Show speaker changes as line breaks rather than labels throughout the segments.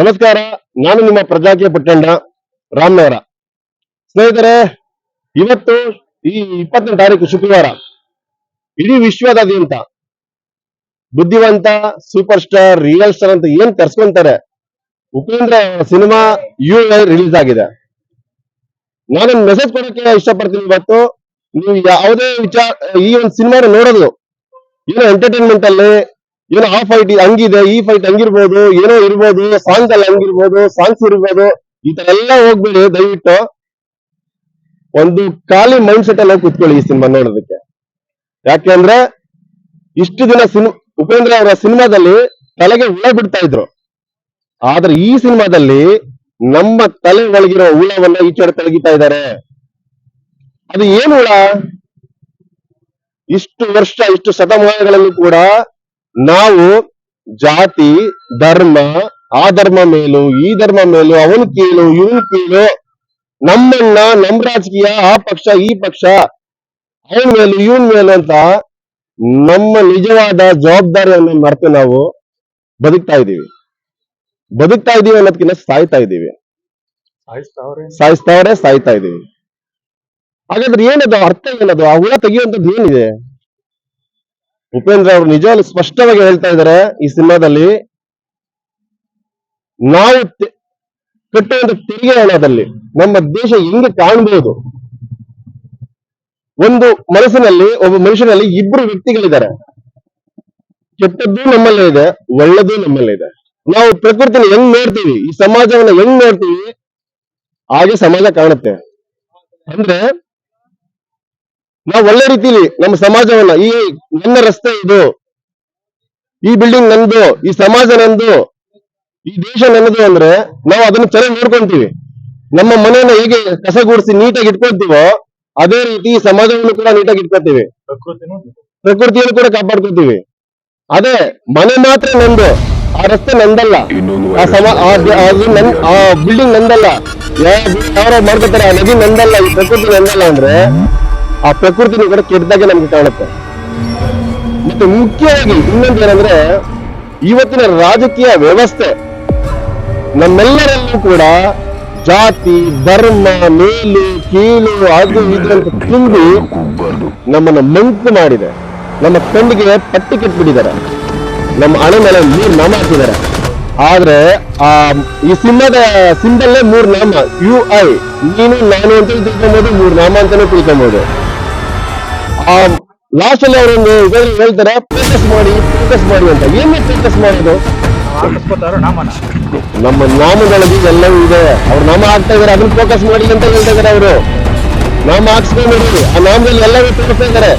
ನಮಸ್ಕಾರ, ನಾನು ನಿಮ್ಮ ಪ್ರಜಾಕೀಯ ಪಟ್ಟಣ ರಾಮ್ನವರ. ಸ್ನೇಹಿತರೆ, ಇವತ್ತು ಈ ಇಪ್ಪತ್ತನೇ ತಾರೀಕು ಶುಕ್ರವಾರ. ಇಡೀ ವಿಶ್ವದಾದ್ಯಂತ ಬುದ್ಧಿವಂತ, ಸೂಪರ್ ಸ್ಟಾರ್, ರಿಯಲ್ ಸ್ಟಾರ್ ಅಂತ ಏನ್ ಕರ್ಸ್ಕೊಂತಾರೆ ಉಪೇಂದ್ರ ಸಿನಿಮಾ ಯು ರಿಲೀಸ್ ಆಗಿದೆ. ನಾನೊಂದು ಮೆಸೇಜ್ ಕೊಡಕ್ಕೆ ಇಷ್ಟಪಡ್ತೀನಿ ಇವತ್ತು. ನೀವು ಯಾವುದೇ ವಿಚಾರ, ಈ ಒಂದು ಸಿನಿಮಾನ ನೋಡೋದು, ಏನೋ ಎಂಟರ್ಟೈನ್ಮೆಂಟ್ ಅಲ್ಲಿ ಏನೋ ಆ ಫೈಟ್ ಹಂಗಿದೆ, ಈ ಫೈಟ್ ಹಂಗಿರ್ಬೋದು, ಏನೋ ಇರ್ಬೋದು ಸಾಂಗ್ ಅಲ್ಲಿ ಹಂಗಿರ್ಬೋದು ಸಾಂಗ್ಸ್ ಇರ್ಬೋದು, ಈ ತರ ಎಲ್ಲ ಹೋಗ್ಬೇಡಿ, ದಯವಿಟ್ಟು. ಒಂದು ಖಾಲಿ ಮೈಂಡ್ ಸೆಟ್ ಅಲ್ಲಿ ಕುತ್ಕೊಳ್ಳಿ ಈ ಸಿನಿಮಾ ನೋಡೋದಕ್ಕೆ. ಯಾಕೆಂದ್ರೆ ಇಷ್ಟು ದಿನ ಸಿನಿಮಾ ಉಪೇಂದ್ರ ಅವರ ಸಿನಿಮಾದಲ್ಲಿ ತಲೆಗೆ ಹುಳ ಬಿಡ್ತಾ ಇದ್ರು. ಆದ್ರೆ ಈ ಸಿನಿಮಾದಲ್ಲಿ ನಮ್ಮ ತಲೆ ಒಳಗಿರೋ ಹುಳವನ್ನ ಈಚೆಡೆ ತೆಗಿತಾ ಇದ್ದಾರೆ. ಅದು ಏನು ಹುಳ? ಇಷ್ಟು ವರ್ಷ, ಇಷ್ಟು ಶತಮಾನಗಳಲ್ಲಿ ಕೂಡ ನಾವು ಜಾತಿ ಧರ್ಮ ಆ ಧರ್ಮ ಮೇಲೂ ಈ ಧರ್ಮ ಮೇಲೂ ಅವನ್ ಕೀಳು ಇವನ್ ಕೀಳು ನಮ್ಮನ್ನ ನಮ್ ರಾಜಕೀಯ ಆ ಪಕ್ಷ ಈ ಪಕ್ಷ ಅವನ್ ಮೇಲೂ ಇವನ್ ಮೇಲೂ ಅಂತ ನಮ್ಮ ನಿಜವಾದ ಜವಾಬ್ದಾರಿಯನ್ನ ಮರೆತು ನಾವು ಬದುಕ್ತಾ ಇದೀವಿ ಬದುಕ್ತಾ ಇದೀವಿ ಅನ್ನೋದಕ್ಕಿಂತ ಸಾಯ್ತಾ ಇದೀವಿ ಸಾಯಿಸ್ತಾವ್ರೆ. ಸಾಯ್ತಾ ಇದೀವಿ ಹಾಗಾದ್ರೆ ಏನದು? ಅರ್ಥ ಏನದು? ಆ ಹುಳ ತೆಗೆಯುವಂತದ್ದು ಏನಿದೆ? ಉಪೇಂದ್ರ ಅವರು ನಿಜವಾಗ್ಲೂ ಸ್ಪಷ್ಟವಾಗಿ ಹೇಳ್ತಾ ಇದ್ದಾರೆ ಈ ಸಿನಿಮಾದಲ್ಲಿ ನಾವು ಕಟ್ಟುವಂತ ತೆರಿಗೆ ಹಣದಲ್ಲಿ ನಮ್ಮ ದೇಶ ಹೆಂಗೆ ಕಾಣಬಹುದು ಒಂದು ಮನಸ್ಸಿನಲ್ಲಿ, ಒಬ್ಬ ಮನುಷ್ಯನಲ್ಲಿ ಇಬ್ರು ವ್ಯಕ್ತಿಗಳಿದ್ದಾರೆ. ಕೆಟ್ಟದ್ದು ನಮ್ಮಲ್ಲೇ ಇದೆ, ಒಳ್ಳೆದೂ ನಮ್ಮಲ್ಲೇ ಇದೆ. ನಾವು ಪ್ರಕೃತಿನ ಹೆಂಗ್ ನೋಡ್ತೀವಿ, ಈ ಸಮಾಜವನ್ನ ಹೆಂಗ್ ನೋಡ್ತೀವಿ, ಹಾಗೆ ಸಮಾಜ ಕಾಣುತ್ತೆ. ಅಂದ್ರೆ ನಾವು ಒಳ್ಳೆ ರೀತಿಲಿ ನಮ್ಮ ಸಮಾಜವನ್ನ ಈ ನನ್ನ ರಸ್ತೆ ಇದು ಈ ಬಿಲ್ಡಿಂಗ್ ನಂದು ಈ ಸಮಾಜ ನಂದು ಈ ದೇಶ ನನ್ನದು ಅಂದ್ರೆ ನಾವು ಅದನ್ನ ಚೆನ್ನಾಗಿ ನೋಡ್ಕೊಂತೀವಿ. ನಮ್ಮ ಮನೆಯನ್ನ ಹೇಗೆ ಕಸ ಗುಡಿಸಿ ನೀಟಾಗಿ ಇಟ್ಕೊಳ್ತೀವೋ ಅದೇ ರೀತಿ ಈ ಸಮಾಜವನ್ನು ಕೂಡ ನೀಟಾಗಿ ಇಟ್ಕೊತೀವಿ ಪ್ರಕೃತಿಯನ್ನು ಕೂಡ ಕಾಪಾಡ್ಕೊತೀವಿ ಅದೇ ಮನೆ ಮಾತ್ರ ನಂದು ಆ ರಸ್ತೆ ನಂದಲ್ಲ. ಆ ಬಿಲ್ಡಿಂಗ್ ನಂದಲ್ಲ. ಯಾವ ಮಾಡ್ಕೊತಾರೆ ಆ ನದಿ ನಂದಲ್ಲ ಈ ಪ್ರಕೃತಿ ನಂದಲ್ಲ ಅಂದ್ರೆ ಆ ಪ್ರಕೃತಿ ಕೂಡ ಕೆಟ್ಟದಾಗೆ ನಮ್ಗೆ ಕಾಣುತ್ತೆ. ಮತ್ತೆ ಮುಖ್ಯವಾಗಿ ಇನ್ನೊಂದು ಏನಂದ್ರೆ, ಇವತ್ತಿನ ರಾಜಕೀಯ ವ್ಯವಸ್ಥೆ, ನಮ್ಮೆಲ್ಲರಲ್ಲೂ ಕೂಡ ಜಾತಿ, ಧರ್ಮ, ಮೇಲು, ಕೀಳು, ಅದು, ಇದು ಅಂತ ತುಂಬಿ ನಮ್ಮನ್ನ ಮಂಕು ಮಾಡಿದೆ. ನಮ್ಮ ಕಣ್ಣಿಗೆ ಪಟ್ಟಿ ಕಟ್ಬಿಟ್ಟಿದ್ದಾರೆ. ನಮ್ಮ ಹಣೆ ಮೇಲೆ ಮೂರ್ ನಾಮ ಹಾಕಿದ್ದಾರೆ. ಆದ್ರೆ, ಆ, ಈ ಸಿಂಹದ ಸಿಂದಲ್ಲೇ ಮೂರ್ ನಾಮ, ಯು ಐ. ನೀನು, ನಾನು ಅಂತ ತಿಳ್ಕೊಬಹುದು ಮೂರ್ ನಾಮ ಅಂತಾನೆ ತಿಳ್ಕೊಬಹುದು ಆ ಲಾಸ್ಟ್ ಅಲ್ಲಿ ಅವರೊಂದು ಇದರಲ್ಲಿ ಹೇಳ್ತಾರೆ ಪ್ರಿಂಟಸ್ ಮಾಡಿ ಪ್ರಿಂಟಸ್ ಮಾಡಿ ಅಂತ. ಏನೇ ಪ್ರಿಂಟಸ್ ಮಾಡೋದು ನಮ್ಮ ನಾಮದೊಳಗೆ ಎಲ್ಲವೂ ಇದೆ. ಅವ್ರು ನಾಮ ಹಾಕ್ತಾ ಇದಾರೆ ಅದನ್ನ ಫೋಕಸ್ ಮಾಡಿ ಅಂತ ಹೇಳ್ತಾ ಇದಾರೆ ಅವರು. ನಾಮ ಹಾಕ್ಸ್ಕೊಂಡು ಆ ನಾಮದಲ್ಲಿ ಎಲ್ಲವೂ ತೋರಿಸ್ತಾ ಇದಾರೆ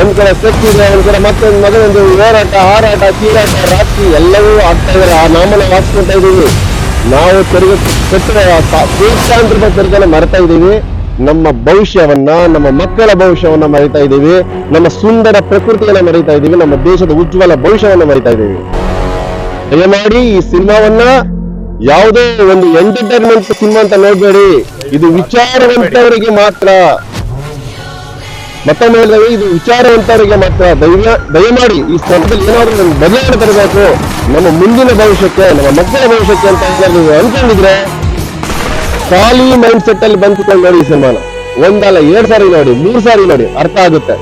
ಒಂದ್ ಕಡೆ ಸೆಕ್ಸ್ ಇದೆ ಒಂದ್ ಕಡೆ ಮತ್ತೊಂದು ಮಗನೊಂದು ಹೋರಾಟ ಹಾರಾಟ ಚೀರಾಟ ರಾತ್ರಿ ಎಲ್ಲವೂ ಆಗ್ತಾ ಇದಾರೆ ಆ ನಾಮನ ಹಾಕ್ಸ್ಕೊತಾ ಇದೀವಿ ನಾವು ತೆರಿಗೆ ಕಟ್ಟುವ ಕೋಟ್ಯಾಂತರ ರೂಪಾಯಿ ತೆರಿಗೆನ ಮರೆತಾ ಇದೀವಿ ನಮ್ಮ ಭವಿಷ್ಯವನ್ನ, ನಮ್ಮ ಮಕ್ಕಳ ಭವಿಷ್ಯವನ್ನ ಮರಿತಾ ಇದ್ದೀವಿ. ನಮ್ಮ ಸುಂದರ ಪ್ರಕೃತಿಯನ್ನ ಮರಿತಾ ಇದೀವಿ ನಮ್ಮ ದೇಶದ ಉಜ್ವಲ ಭವಿಷ್ಯವನ್ನ ಮರಿತಾ ಇದ್ದೀವಿ. ದಯಮಾಡಿ ಈ ಸಿನಿಮಾವನ್ನ ಯಾವುದೇ ಒಂದು ಎಂಟರ್ಟೈನ್ಮೆಂಟ್ ಸಿನಿಮಾ ಅಂತ ನೋಡ್ಬೇಡಿ. ಇದು ವಿಚಾರವಂತವರಿಗೆ ಮಾತ್ರ. ಮತ್ತೊಮ್ಮೆ ಇದು ವಿಚಾರವಂತವರಿಗೆ ಮಾತ್ರ. ದಯ ದಯಮಾಡಿ ಈ ಸ್ಥಳದಲ್ಲಿ ಏನಾದರೂ ನಮ್ಗೆ ಬದಲಾವಣೆ ತರಬೇಕು. ನಮ್ಮ ಮುಂದಿನ ಭವಿಷ್ಯಕ್ಕೆ, ನಮ್ಮ ಮಕ್ಕಳ ಭವಿಷ್ಯಕ್ಕೆ ಅಂತ ನೀವು ಅನ್ಕೊಂಡಿದ್ರೆ ಖಾಲಿ ಮೈಂಡ್ ಸೆಟ್ ಅಲ್ಲಿ ಬಂದ್ಕೊಂಡು ನೋಡಿ ಈ ಸಿನಿಮಾನ. ಒಂದಲ್ಲ, ಎರಡ್ ಸಾರಿ ನೋಡಿ, ಮೂರ್ ಸಾರಿ ನೋಡಿ, ಅರ್ಥ ಆಗುತ್ತೆ.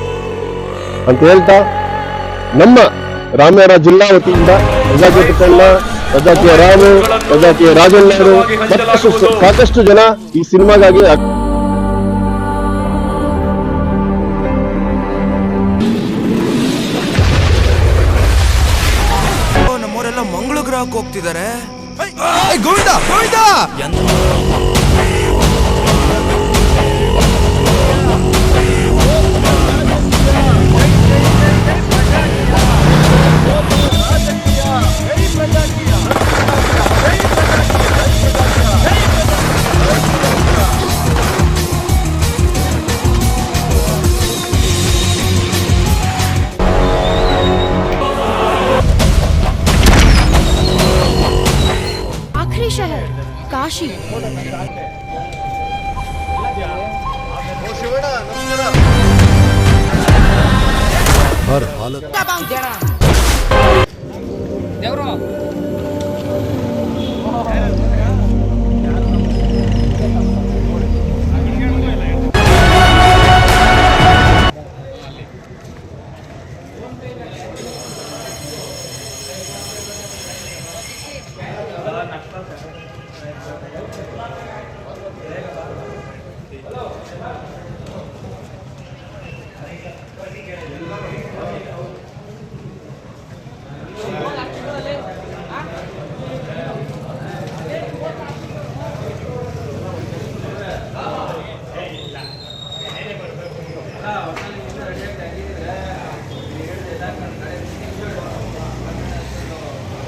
ಅಂತ ಹೇಳ್ತಾ, ನಮ್ಮ ರಾಮನಗರ ಜಿಲ್ಲಾ ವತಿಯಿಂದ ಪ್ರಜಾತಿ ಪುಟ್ಟಣ್ಣ ಪ್ರಜಾತಿಯ ರಾಮು ಪ್ರಜಾತಿಯ ರಾಜಣ್ಣರು ಮತ್ತಷ್ಟು ಸಾಕಷ್ಟು ಜನ ಈ ಸಿನಿಮಾಗಾಗಿ
ನಮ್ಮವರೆಲ್ಲ ಮಂಗಳ ಗ್ರಹಕ್ಕೆ ಹೋಗ್ತಿದ್ದಾರೆ. গোবিন্দা
গোবিন্দা! शहर काशी।
हर हालत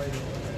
Thank you.